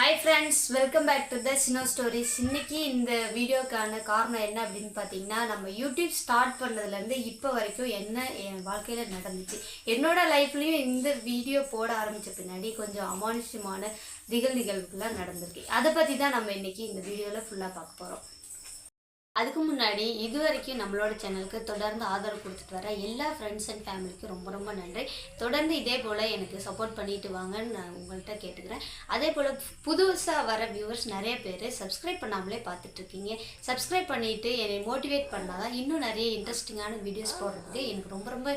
Hi friends welcome back to the சினோ stories இன்றைக்கி இந்த வீடியோக்கான காரணம் என்ன அப்படின்னு பார்த்தீங்கன்னா நம்ம யூடியூப் ஸ்டார்ட் பண்ணதுலேருந்து இப்போ வரைக்கும் என்ன என் வாழ்க்கையில் நடந்துச்சு? என்னோட லைஃப்லேயும் இந்த வீடியோ போட ஆரம்பித்த பின்னாடி கொஞ்சம் அமானுஷ்யமான திகழ் நிகழ்வுகள்லாம் நடந்திருக்கு. அதை பற்றி தான் நம்ம இன்றைக்கி இந்த வீடியோவில் ஃபுல்லாக பார்க்க போகிறோம் அதுக்கு முன்னாடி இது வரைக்கும் நம்மளோட சேனலுக்கு தொடர்ந்து ஆதரவு கொடுத்துட்டு வர எல்லா ஃப்ரெண்ட்ஸ் அண்ட் ஃபேமிலிக்கும் ரொம்ப ரொம்ப நன்றி. தொடர்ந்து இதே போல் எனக்கு சப்போர்ட் பண்ணிட்டு வாங்கன்னு நான் உங்கள்கிட்ட கேட்டுக்கிறேன். அதே போல் புதுசாக வர வியூவர்ஸ் நிறைய பேர் சப்ஸ்கிரைப் பண்ணாமலே பார்த்துட்ருக்கீங்க. சப்ஸ்கிரைப் பண்ணிவிட்டு என்னை மோட்டிவேட் பண்ணால் தான் இன்னும் நிறைய இன்ட்ரெஸ்டிங்கான வீடியோஸ் போடுறதுக்கு எனக்கு ரொம்ப ரொம்ப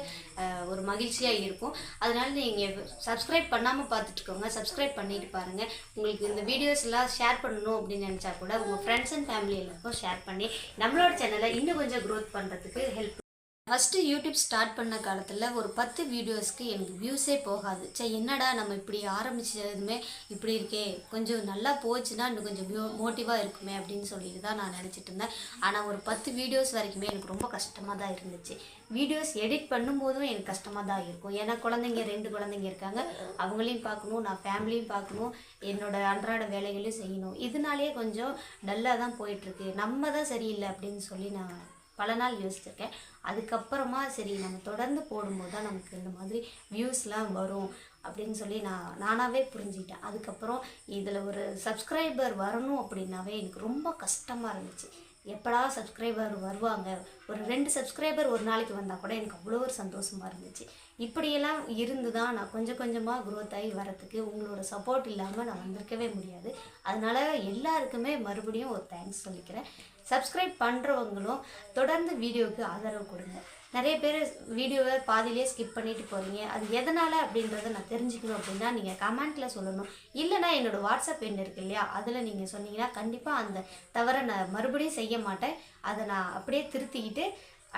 ஒரு மகிழ்ச்சியாக இருக்கும். அதனால் நீங்கள் சப்ஸ்கிரைப் பண்ணாமல் பார்த்துட்டுக்கோங்க சப்ஸ்கிரைப் பண்ணிட்டு பாருங்கள் உங்களுக்கு இந்த வீடியோஸ் எல்லாம் ஷேர் பண்ணணும் அப்படின்னு நினச்சா கூட உங்கள் ஃப்ரெண்ட்ஸ் அண்ட் ஃபேமிலி எல்லாருக்கும் ஷேர் பண்ணி நம்மளோட சேனலை இன்னும் கொஞ்சம் க்ரோத் பண்ணுறதுக்கு ஹெல்ப் ஃபஸ்ட்டு யூடியூப் ஸ்டார்ட் பண்ண காலத்தில் ஒரு பத்து வீடியோஸ்க்கு எனக்கு வியூஸே போகாது. சே என்னடா நம்ம இப்படி ஆரம்பிச்சதுமே இப்படி இருக்கே? கொஞ்சம் நல்லா போச்சுன்னா இன்னும் கொஞ்சம் வியூ மோட்டிவாக இருக்குமே அப்படின்னு சொல்லிட்டு தான் நான் நினச்சிட்டு இருந்தேன். ஆனால் ஒரு பத்து வீடியோஸ் வரைக்குமே எனக்கு ரொம்ப கஷ்டமாக தான் இருந்துச்சு. வீடியோஸ் எடிட் பண்ணும்போதும் எனக்கு கஷ்டமாக தான் இருக்கும். ஏன்னா குழந்தைங்க ரெண்டு குழந்தைங்க இருக்காங்க. அவங்களையும் பார்க்கணும் நான் ஃபேமிலியும் பார்க்கணும் என்னோடய அன்றாட வேலைகளையும் செய்யணும். இதனாலேயே கொஞ்சம் டல்லாக தான் போயிட்டுருக்கு நம்ம தான் சரியில்லை அப்படின்னு சொல்லி நான் பல நாள் யோசிச்சிருக்கேன். அதுக்கப்புறமா சரி நம்ம தொடர்ந்து போடும்போது தான் நமக்கு இந்த மாதிரி வியூஸ்லாம் வரும் அப்படின்னு சொல்லி நான் நானாகவே புரிஞ்சுக்கிட்டேன். அதுக்கப்புறம் இதில் ஒரு சப்ஸ்கிரைபர் வரணும் அப்படின்னாவே எனக்கு ரொம்ப கஷ்டமாக இருந்துச்சு. எப்படா சப்ஸ்கிரைபர் வருவாங்க? ஒரு ரெண்டு சப்ஸ்கிரைபர் ஒரு நாளைக்கு வந்தால் கூட எனக்கு அவ்வளோ ஒரு சந்தோஷமாக இருந்துச்சு. இப்படியெல்லாம் இருந்து தான் நான் கொஞ்சம் கொஞ்சமாக குரோத் ஆகி வரத்துக்கு உங்களோட சப்போர்ட் இல்லாமல் நான் வந்திருக்கவே முடியாது. அதனால் எல்லாருக்குமே மறுபடியும் ஒரு தேங்க்ஸ் சொல்லிக்கிறேன். சப்ஸ்கிரைப் பண்ணுறவங்களும் தொடர்ந்து வீடியோவுக்கு ஆதரவு கொடுங்க. நிறைய பேர் வீடியோவை பாதியிலே ஸ்கிப் பண்ணிட்டு போகிறீங்க அது எதனால் அப்படின்றத நான் தெரிஞ்சுக்கணும் அப்படின்னா நீங்கள் கமெண்ட்டில் சொல்லணும். இல்லைனா என்னோட வாட்ஸ்அப் எண் இருக்கு இல்லையா? அதில் நீங்கள் சொன்னீங்கன்னா கண்டிப்பாக அந்த தவறை நான் மறுபடியும் செய்ய மாட்டேன். அதை நான் அப்படியே திருத்திக்கிட்டு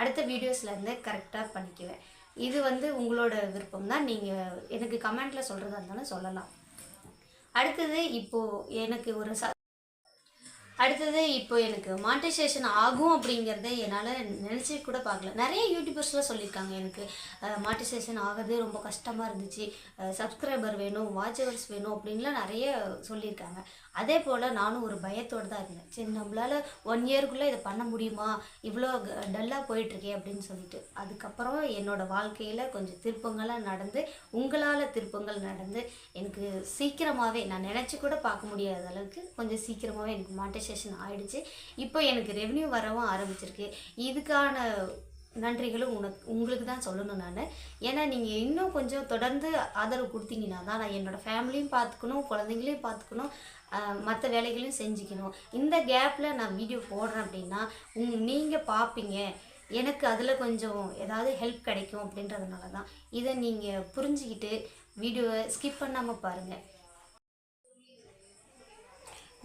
அடுத்த வீடியோஸ்லேருந்து கரெக்டாக பண்ணிக்குவேன். இது வந்து உங்களோட விருப்பம் தான். நீங்கள் எனக்கு கமெண்ட்டில் சொல்கிறதா இருந்தாலும் சொல்லலாம். அடுத்தது இப்போது எனக்கு ஒரு ச அடுத்தது இப்போ எனக்கு மானிட்டைசேஷன் ஆகும் அப்படிங்கிறத என்னால் நினச்சி கூட பார்க்கல. நிறைய யூடியூபர்ஸ்லாம் சொல்லியிருக்காங்க எனக்கு மானிட்டைசேஷன் ஆகிறது ரொம்ப கஷ்டமாக இருந்துச்சு. சப்ஸ்கிரைபர் வேணும் வாட்ச்அவர்ஸ் வேணும் அப்படின்லாம் நிறைய சொல்லியிருக்காங்க. அதே போல் நானும் ஒரு பயத்தோடு தான் இருந்தேன். சரி நம்மளால் ஒன் இயருக்குள்ளே இதை பண்ண முடியுமா? இவ்வளோ டல்லாக போயிட்டுருக்கே அப்படின்னு சொல்லிட்டு. அதுக்கப்புறம் என்னோடய வாழ்க்கையில் கொஞ்சம் திருப்பங்கள்லாம் நடந்து உங்களால் திருப்பங்கள் நடந்து எனக்கு சீக்கிரமாகவே நான் நினச்சி கூட பார்க்க முடியாத அளவுக்கு கொஞ்சம் சீக்கிரமாகவே எனக்கு மானிட்டைசேஷன் ஆகிடுச்சு இப்போ எனக்கு ரெவன்யூ வரவும் ஆரம்பிச்சிருக்கு. இதுக்கான நன்றிகளும் உனக்கு உங்களுக்கு தான் சொல்லணும் நான். ஏன்னா நீங்கள் இன்னும் கொஞ்சம் தொடர்ந்து ஆதரவு கொடுத்தீங்கன்னா தான் நான் என்னோடய ஃபேமிலியும் பார்த்துக்கணும் குழந்தைங்களையும் பார்த்துக்கணும் மற்ற வேலைகளையும் செஞ்சுக்கணும். இந்த கேப்பில் நான் வீடியோ போடுறேன் அப்படின்னா உங் நீங்கள் பார்ப்பீங்க. எனக்கு அதில் கொஞ்சம் ஏதாவது ஹெல்ப் கிடைக்கும் அப்படின்றதுனால தான். இதை நீங்கள் புரிஞ்சுக்கிட்டு வீடியோவை ஸ்கிப் பண்ணாமல் பாருங்கள்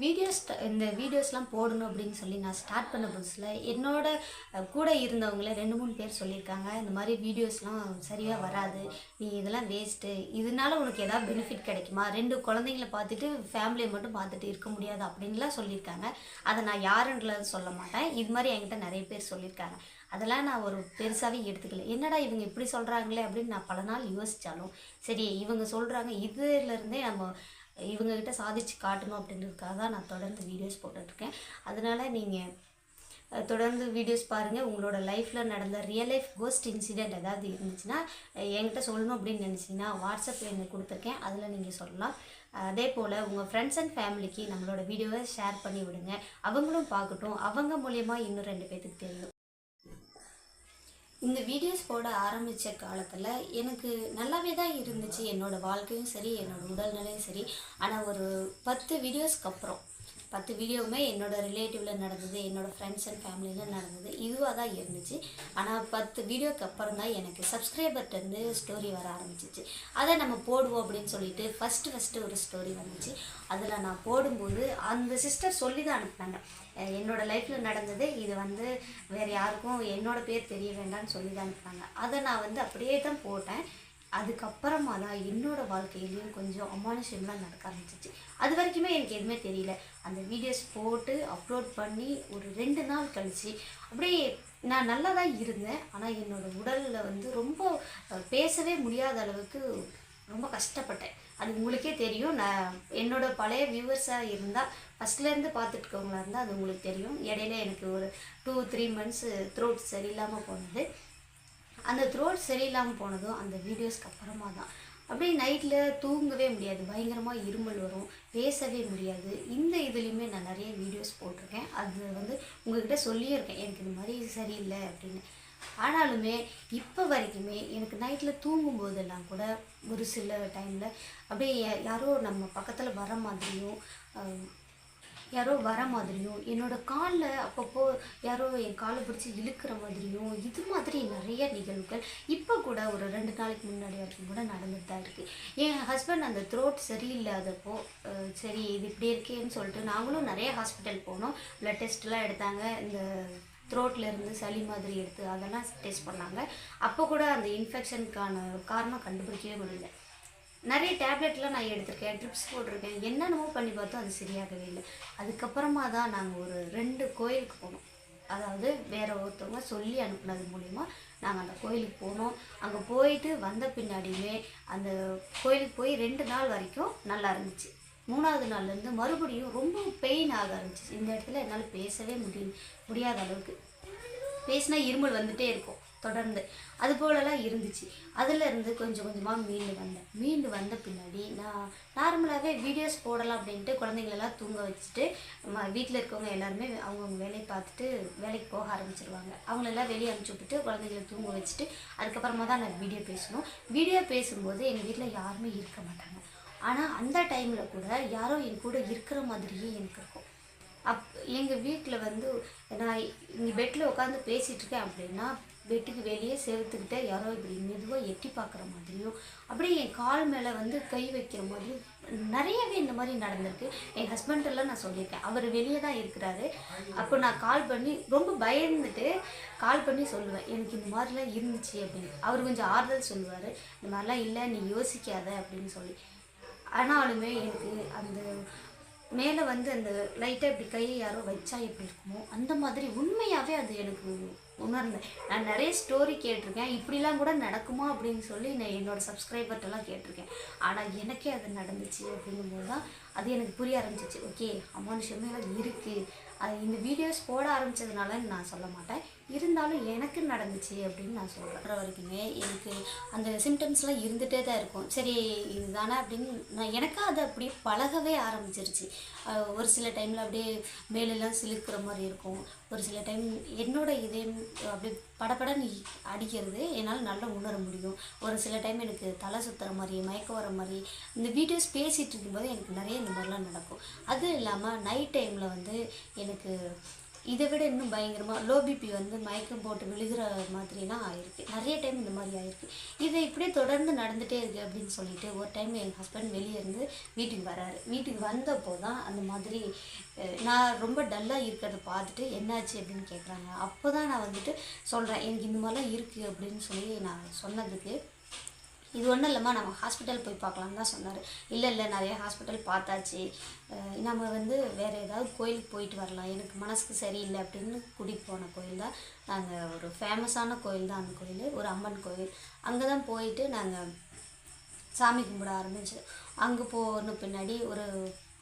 வீடியோஸ் இந்த வீடியோஸ்லாம் போடணும் அப்படின்னு சொல்லி நான் ஸ்டார்ட் பண்ண புதுசில் என்னோட கூட இருந்தவங்கள ரெண்டு மூணு பேர் சொல்லியிருக்காங்க இந்த மாதிரி வீடியோஸ்லாம் சரியாக வராது நீ இதெல்லாம் வேஸ்ட்டு இதனால உனக்கு எதாவது பெனிஃபிட் கிடைக்குமா? ரெண்டு குழந்தைங்கள பார்த்துட்டு ஃபேமிலியை மட்டும் பார்த்துட்டு இருக்க முடியாது அப்படின்லாம் சொல்லியிருக்காங்க. அதை நான் யாருன்றது சொல்ல மாட்டேன். இது மாதிரி என்கிட்ட நிறைய பேர் சொல்லியிருக்காங்க. அதெல்லாம் நான் ஒரு பெருசாகவே எடுத்துக்கல. என்னடா இவங்க இப்படி சொல்கிறாங்களே அப்படின்னு நான் பல நாள் யோசித்தாலும் சரி இவங்க சொல்கிறாங்க இதுலேருந்தே நம்ம இவங்கக்கிட்ட சாதிச்சு காட்டணும் அப்படின்றதுக்காக தான் நான் தொடர்ந்து வீடியோஸ் போட்டுட்ருக்கேன். அதனால் நீங்கள் தொடர்ந்து வீடியோஸ் பாருங்கள் உங்களோட லைஃப்பில் நடந்த ரியல் லைஃப் கோஸ்ட் இன்சிடெண்ட் ஏதாவது இருந்துச்சுன்னா என்கிட்ட சொல்லணும் அப்படின்னு நினச்சிங்கன்னா வாட்ஸ்அப்பில் எனக்கு கொடுத்துருக்கேன். அதில் நீங்கள் சொல்லலாம். அதே போல் உங்கள் ஃப்ரெண்ட்ஸ் அண்ட் ஃபேமிலிக்கு நம்மளோட வீடியோவை ஷேர் பண்ணி விடுங்க. அவங்களும் பார்க்கட்டும். அவங்க மூலயமா இன்னும் ரெண்டு பேர்த்துக்கு தெரியும். இந்த வீடியோஸ் போட ஆரம்பித்த காலத்தில் எனக்கு நல்லாவே தான் இருந்துச்சு. என்னோடய வாழ்க்கையும் சரி என்னோடய உடல்நிலையும் சரி. ஆனால் ஒரு பத்து வீடியோஸ்க்கு அப்புறம் பத்து வீடியோவுமே என்னோடய ரிலேட்டிவில் நடந்தது என்னோடய ஃப்ரெண்ட்ஸ் அண்ட் ஃபேமிலியில் நடந்தது. இதுவாக தான் இருந்துச்சு. ஆனால் பத்து வீடியோக்கு அப்புறம் தான் எனக்கு சப்ஸ்கிரைபர்கிட்டருந்து ஸ்டோரி வர ஆரம்பிச்சிச்சு. அதை நம்ம போடுவோம் அப்படின்னு சொல்லிட்டு ஃபஸ்ட்டு ஃபஸ்ட்டு ஒரு ஸ்டோரி வந்துச்சு. அதில் நான் போடும்போது அந்த சிஸ்டர் சொல்லி தான் அனுப்புனாங்க என்னோடய லைஃப்பில் நடந்தது. இது வந்து வேறு யாருக்கும் என்னோடய பேர் தெரிய வேண்டாம்னு சொல்லி தான் அனுப்புனாங்க. அதை நான் வந்து அப்படியே தான் போட்டேன். அதுக்கப்புறமா தான் என்னோட வாழ்க்கையிலையும் கொஞ்சம் அமானுஷம்லாம் நடக்க ஆரம்பிச்சிச்சு. அது வரைக்குமே எனக்கு எதுவுமே தெரியல. அந்த வீடியோஸ் போட்டு அப்லோட் பண்ணி ஒரு ரெண்டு நாள் கழிச்சு அப்படியே நான் நல்லா தான் இருந்தேன். ஆனால் என்னோடய உடலில் வந்து ரொம்ப பேசவே முடியாத அளவுக்கு ரொம்ப கஷ்டப்பட்டேன். அது உங்களுக்கே தெரியும். நான் என்னோட பழைய வியூவர்ஸாக இருந்தால் ஃபஸ்ட்லேருந்து பார்த்துட்டுக்கவங்களா இருந்தால் அது உங்களுக்கு தெரியும். இடையில எனக்கு ஒரு டூ த்ரீ மந்த்ஸ் த்ரோட் சரியில்லாமல் போனது. அந்த த்ரோட் சரியில்லாமல் போனதும் அந்த வீடியோஸ்க்கு அப்புறமா தான். அப்படியே நைட்டில் தூங்கவே முடியாது. பயங்கரமாக இருமல் வரும். பேசவே முடியாது. இந்த இதுலேயுமே நான் நிறைய வீடியோஸ் போட்டிருக்கேன். அது வந்து உங்ககிட்ட சொல்லியே இருக்கேன் எனக்கு இந்த மாதிரி சரியில்லை அப்படின்னு. ஆனாலுமே இப்போ வரைக்குமே எனக்கு நைட்டில் தூங்கும் போதெல்லாம் கூட ஒரு சில டைமில் அப்படியே யாரோ நம்ம பக்கத்தில் வர மாதிரியும் யாரோ வர மாதிரியும் என்னோட காலில் அப்பப்போ யாரோ என் காலை பிடிச்சி இழுக்கிற மாதிரியும் இது மாதிரி நிறைய நிகழ்வுகள் இப்போ கூட ஒரு ரெண்டு நாளைக்கு முன்னாடி வரைக்கும் கூட நடந்துட்டு தான் இருக்குது என் ஹஸ்பண்ட் அந்த த்ரோட் சரியில்லாதப்போ சரி இது இப்படி இருக்கேன்னு சொல்லிட்டு நாங்களும் நிறைய ஹாஸ்பிட்டல் போனோம். ப்ளட் டெஸ்ட்லாம் எடுத்தாங்க. இந்த த்ரோட்ல இருந்து சளி மாதிரி எடுத்து அதெல்லாம் டெஸ்ட் பண்ணாங்க. அப்போ கூட அந்த இன்ஃபெக்ஷனுக்கான காரணம் கண்டுபிடிக்கவே முடியல. நிறைய டேப்லெட்லாம் நான் எடுத்திருக்கேன் ட்ரிப்ஸ் போட்டிருக்கேன். என்னென்னமோ பண்ணி பார்த்தோம் அது சரியாகவே இல்லை. அதுக்கப்புறமா தான் நாங்கள் ஒரு ரெண்டு கோயிலுக்கு போனோம். அதாவது வேற ஒருத்தவங்க சொல்லி அனுப்புனது மூலிமா நாங்கள் அந்த கோயிலுக்கு போனோம். அங்கே போயிட்டு வந்த பின்னாடியுமே அந்த கோயிலுக்கு போய் ரெண்டு நாள் வரைக்கும் நல்லா இருந்துச்சு. மூணாவது நாள்லேருந்து மறுபடியும் ரொம்ப பெயின் ஆக ஆரம்பிச்சிச்சு. இந்த இடத்துல என்னால் பேசவே முடிய முடியாத அளவுக்கு. பேசினா இருமல் வந்துகிட்டே இருக்கும். தொடர்ந்து. அது போலலாம் இருந்துச்சு. அதுல இருந்து கொஞ்சம் கொஞ்சமாக மீண்டு வந்தேன். மீண்டு வந்த பின்னாடி நான் நார்மலாகவே வீடியோஸ் போடலாம் அப்படின்ட்டு குழந்தைங்களெல்லாம் தூங்க வச்சுட்டு வீட்டில் இருக்கவங்க எல்லாருமே அவங்கவுங்க வேலையை பார்த்துட்டு வேலைக்கு போக ஆரம்பிச்சிருவாங்க. அவங்களெல்லாம் வெளியே அனுப்பிச்சி விட்டுட்டு குழந்தைங்கள தூங்க வச்சுட்டு அதுக்கப்புறமா தான் நான் வீடியோ பேசணும். வீடியோ பேசும்போது எங்கள் வீட்டில் யாருமே இருக்க மாட்டாங்க. ஆனால் அந்த டைமில் கூட யாரோ என் கூட இருக்கிற மாதிரியே எனக்கு இருக்கும். அப் எங்கள் வீட்டில் வந்து நான் இங்கே பெட்டில் உட்காந்து பேசிகிட்ருக்கேன் அப்படின்னா பெட்டுக்கு வெளியே செவுத்துக்கிட்ட யாரோ இப்படி மெதுவாக எட்டி பார்க்குற மாதிரியும் அப்படியே என் கால் மேலே வந்து கை வைக்கிற மாதிரியும் நிறையவே இந்த மாதிரி நடந்திருக்கு. என் ஹஸ்பண்டெல்லாம் நான் சொல்லியிருக்கேன். அவர் வெளியே தான் இருக்கிறாரு. அப்போ நான் கால் பண்ணி ரொம்ப பயந்துட்டு கால் பண்ணி சொல்லுவேன். எனக்கு இந்த மாதிரிலாம் இருந்துச்சு அப்படின்னு. அவர் கொஞ்சம் ஆறுதல் சொல்லுவார். இந்த மாதிரிலாம் இல்லை நீ யோசிக்காத அப்படின்னு சொல்லி. ஆனாலுமே எனக்கு அந்த மேலே வந்து அந்த லைட்டாக இப்படி கையை யாரோ வச்சா எப்படி இருக்குமோ அந்த மாதிரி உண்மையாகவே அது எனக்கு உணர்ந்தேன். நான் நிறைய ஸ்டோரி கேட்டிருக்கேன். இப்படிலாம் கூட நடக்குமா அப்படின்னு சொல்லி நான் என்னோட சப்ஸ்கிரைபர்ட்டெல்லாம் கேட்டிருக்கேன். ஆனால் எனக்கே அது நடந்துச்சு அப்படிங்கும்போது தான் அது எனக்கு புரிய ஆரம்பிச்சிச்சு. ஓகே அமானுஷமே இருக்குது அது இந்த வீடியோஸ் போட ஆரம்பித்ததுனால நான் சொல்ல மாட்டேன். இருந்தாலும் எனக்கு நடந்துச்சு அப்படின்னு நான் சொல்கிற வரைக்குமே எனக்கு அந்த சிம்டம்ஸ்லாம் இருந்துகிட்டே தான் இருக்கும். சரி இதுதானே அப்படின்னு நான் எனக்கா அது அப்படியே பழகவே ஆரம்பிச்சிருச்சு. ஒரு சில டைமில் அப்படியே மேலெல்லாம் சிலுக்கிற மாதிரி இருக்கும். ஒரு சில டைம் என்னோட இதயம் அப்படியே படப்படன்னு அடிக்கிறது என்னால் நல்லா உணர முடியும். ஒரு சில டைம் எனக்கு தலை சுற்றுற மாதிரி மயக்கம் வர மாதிரி இந்த வீடியோஸ் பேசிகிட்டு இருக்கும்போது எனக்கு நிறைய இந்த மாதிரிலாம் நடக்கும். அதுவும் இல்லாமல் நைட் டைமில் வந்து எனக்கு இதை விட இன்னும் பயங்கரமாக லோ பிபி வந்து மயக்கம் போட்டு விழுகிற மாதிரிலாம் ஆயிருக்கு. நிறைய டைம் இந்த மாதிரி ஆயிருக்கு. இதை இப்படியே தொடர்ந்து நடந்துகிட்டே இருக்குது அப்படின்னு சொல்லிட்டு ஒரு டைம் என் ஹஸ்பண்ட் வெளியே இருந்து வீட்டுக்கு வராரு. வீட்டுக்கு வந்தப்போ தான் அந்த மாதிரி நான் ரொம்ப டல்லாக இருக்கிறத பார்த்துட்டு என்னாச்சு அப்படின்னு கேட்குறாங்க அப்போ தான் நான் வந்துட்டு சொல்கிறேன் எனக்கு இந்த மாதிரிலாம் இருக்குது அப்படின்னு சொல்லி நான் சொன்னதுக்கு இது ஒன்றும் இல்லைம்மா நம்ம ஹாஸ்பிட்டல் போய் பார்க்கலாம் தான் சொன்னார். இல்லை இல்லை நிறைய ஹாஸ்பிட்டல் பார்த்தாச்சு. நம்ம வந்து வேறு ஏதாவது கோயிலுக்கு போயிட்டு வரலாம். எனக்கு மனசுக்கு சரியில்லை அப்படின்னு கூட்டிகிட்டு போன கோயில் தான். நாங்கள் ஒரு ஃபேமஸான கோயில் தான் அந்த கோயில். ஒரு அம்மன் கோயில். அங்கே தான் போயிட்டு நாங்கள் சாமி கும்பிட ஆரம்பிச்சு அங்கே போன பின்னாடி ஒரு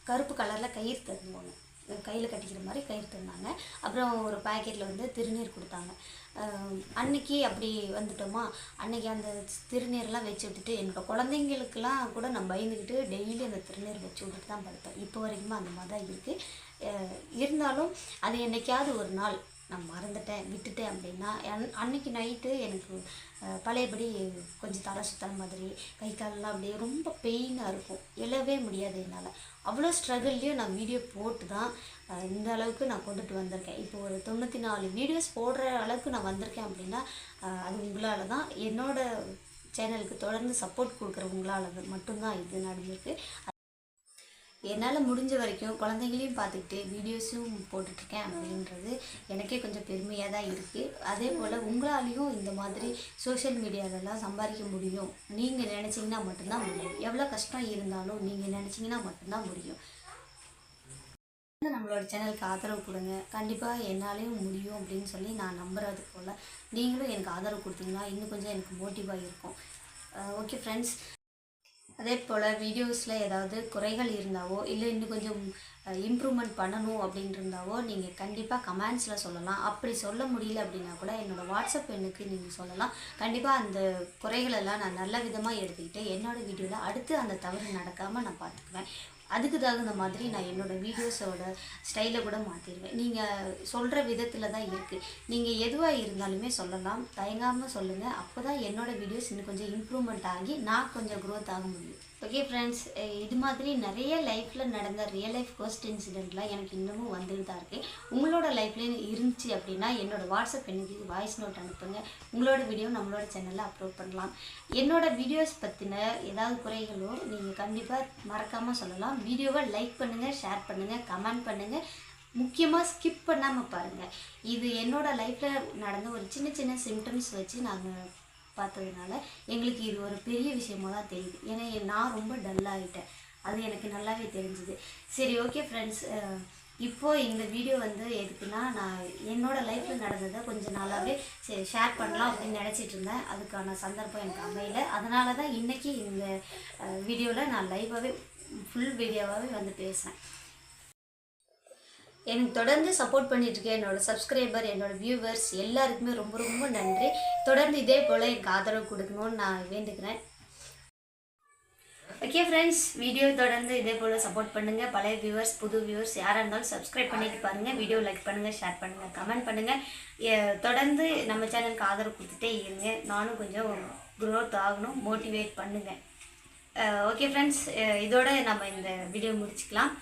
கருப்பு கலரில் கயிறு தருவாங்க கையில் கட்டிக்கிற மாதிரி கயிறு தந்தாங்க. அப்புறம் ஒரு பாக்கெட்டில் வந்து திருநீர் கொடுத்தாங்க. அன்னைக்கு அப்படி வந்துட்டோமா? அன்னைக்கு அந்த திருநீர்லாம் வச்சு விட்டுட்டு என்னோடய குழந்தைங்களுக்கெல்லாம் கூட நான் பயந்துக்கிட்டு டெய்லி அந்த திருநீர் வச்சு விட்டுட்டு தான் படுத்தேன். இப்போ வரைக்குமே அந்த மாதிரி தான் இருக்குது இருந்தாலும் அது என்றைக்காவது ஒரு நாள் நான் மறந்துட்டேன் விட்டுட்டேன் அப்படின்னா அன்- அன்னைக்கு நைட்டு எனக்கு பழையபடி கொஞ்சம் தலை சுத்தற மாதிரி கை காலெல்லாம் அப்படியே ரொம்ப பெயினாக இருக்கும். எழவே முடியாது என்னால். அவ்வளோ ஸ்ட்ரகிள்லேயும் நான் வீடியோ போட்டு தான் இந்த அளவுக்கு நான் கொண்டுட்டு வந்திருக்கேன். இப்போ ஒரு தொண்ணூற்றி நாலு வீடியோஸ் போடுற அளவுக்கு நான் வந்திருக்கேன் அப்படின்னா அது உங்களால் தான் என்னோடய சேனலுக்கு தொடர்ந்து சப்போர்ட் கொடுக்குற உங்களால் மட்டும்தான் இது நடந்திருக்கு. என்னால் முடிஞ்ச வரைக்கும் குழந்தைங்களையும் பார்த்துக்கிட்டு வீடியோஸும் போட்டுட்ருக்கேன் அப்படின்றது எனக்கே கொஞ்சம் பெருமையாக தான் இருக்குது அதே போல் உங்களாலேயும் இந்த மாதிரி சோஷியல் மீடியாலலாம் சம்பாதிக்க முடியும். நீங்கள் நினச்சிங்கன்னா மட்டும்தான் முடியும். எவ்வளோ கஷ்டம் இருந்தாலும் நீங்கள் நினச்சிங்கன்னா மட்டும்தான் முடியும். நம்மளோட சேனலுக்கு ஆதரவு கொடுங்க. கண்டிப்பாக என்னாலேயும் முடியும் அப்படின்னு சொல்லி நான் நம்புறது போல். நீங்களும் எனக்கு ஆதரவு கொடுத்தீங்கன்னா இன்னும் கொஞ்சம் எனக்கு மோட்டிவாக இருக்கும். ஓகே ஃப்ரெண்ட்ஸ் அதே போல் வீடியோஸில் ஏதாவது குறைகள் இருந்தாவோ இல்லை இன்னும் கொஞ்சம் இம்ப்ரூவ்மெண்ட் பண்ணணும் அப்படின்னு இருந்தாவோ நீங்கள் கண்டிப்பாக கமெண்ட்ஸில் சொல்லலாம். அப்படி சொல்ல முடியல அப்படின்னா கூட என்னோடய வாட்ஸ்அப் எண்ணுக்கு நீங்கள் சொல்லலாம். கண்டிப்பாக அந்த குறைகளெல்லாம் நான் நல்ல விதமாக எடுத்துக்கிட்டு என்னோடய வீடியோவில் அடுத்து அந்த தவறு நடக்காமல் நான் பார்த்துக்குவேன். அதுக்கு தகுந்த மாதிரி நான் என்னோடய வீடியோஸோட ஸ்டைலை கூட மாற்றிடுவேன் நீங்கள் சொல்கிற விதத்தில் தான் இருக்குது நீங்கள் எதுவாக இருந்தாலுமே சொல்லலாம். தயங்காமல் சொல்லுங்கள் அப்போ தான் என்னோடய வீடியோஸ் இன்னும் கொஞ்சம் இம்ப்ரூவ்மெண்ட் ஆகி நான் கொஞ்சம் க்ரோத் ஆக முடியும். ஓகே ஃப்ரெண்ட்ஸ் eh, இது மாதிரி நிறைய லைஃப்பில் நடந்த ரியல் லைஃப் ஃபர்ஸ்ட் இன்சிடெண்ட்லாம் எனக்கு இன்னமும் வந்துட்டு தான் இருக்குது உங்களோட லைஃப்லேயும் இருந்துச்சு அப்படின்னா என்னோடய வாட்ஸ்அப் எனக்கு வாய்ஸ் நோட் அனுப்புங்க. உங்களோட வீடியோ நம்மளோட சேனலில் அப்லோட் பண்ணலாம். என்னோடய வீடியோஸ் பற்றின ஏதாவது குறைகளோ நீங்கள் கண்டிப்பாக மறக்காமல் சொல்லலாம். வீடியோவை லைக் பண்ணுங்கள் ஷேர் பண்ணுங்கள் கமெண்ட் பண்ணுங்கள் முக்கியமாக ஸ்கிப் பண்ணாமல் பாருங்கள் இது என்னோடய லைஃப்பில் நடந்த ஒரு சின்ன சின்ன சிம்டம்ஸ் வச்சு நாங்கள் பார்த்ததுனால எங்களுக்கு இது ஒரு பெரிய விஷயமா தான் தெரியுது. ஏன்னா நான் ரொம்ப டல்லாகிட்டேன் அது எனக்கு நல்லாவே தெரிஞ்சுது. சரி ஓகே ஃப்ரெண்ட்ஸ் இப்போ இந்த வீடியோ வந்து எதுக்குன்னா நான் என்னோடய லைஃப்பில் நடந்ததை கொஞ்சம் நாளாகவே சரி ஷேர் பண்ணலாம் அப்படின்னு நினச்சிட்டு இருந்தேன். அதுக்கான சந்தர்ப்பம் எனக்கு அமையல. அதனால தான் இன்றைக்கி இந்த வீடியோவில் நான் லைவாகவே ஃபுல் வீடியோவாகவே வந்து பேசுகிறேன் எனக்கு தொடர்ந்து சப்போர்ட் பண்ணிட்டுருக்கேன் இருக்க என்னோட சப்ஸ்கிரைபர் என்னோட வியூவர்ஸ் எல்லாருக்குமே ரொம்ப ரொம்ப நன்றி. தொடர்ந்து இதே போல் எனக்கு ஆதரவு கொடுக்கணும்னு நான் வேண்டுக்கிறேன் ஓகே ஃப்ரெண்ட்ஸ் வீடியோ தொடர்ந்து இதே போல் சப்போர்ட் பண்ணுங்கள் பழைய வியூவர்ஸ் புது வியூவர்ஸ் யாராக இருந்தாலும் சப்ஸ்கிரைப் பண்ணிட்டு பாருங்கள் வீடியோ லைக் பண்ணுங்கள் ஷேர் பண்ணுங்கள் கமெண்ட் பண்ணுங்கள் தொடர்ந்து நம்ம சேனலுக்கு ஆதரவு கொடுத்துட்டே இருங்க. நானும் கொஞ்சம் க்ரோத் ஆகணும் மோட்டிவேட் பண்ணுங்கள் ஓகே ஃப்ரெண்ட்ஸ் இதோட நம்ம இந்த வீடியோ முடிச்சுக்கலாம்.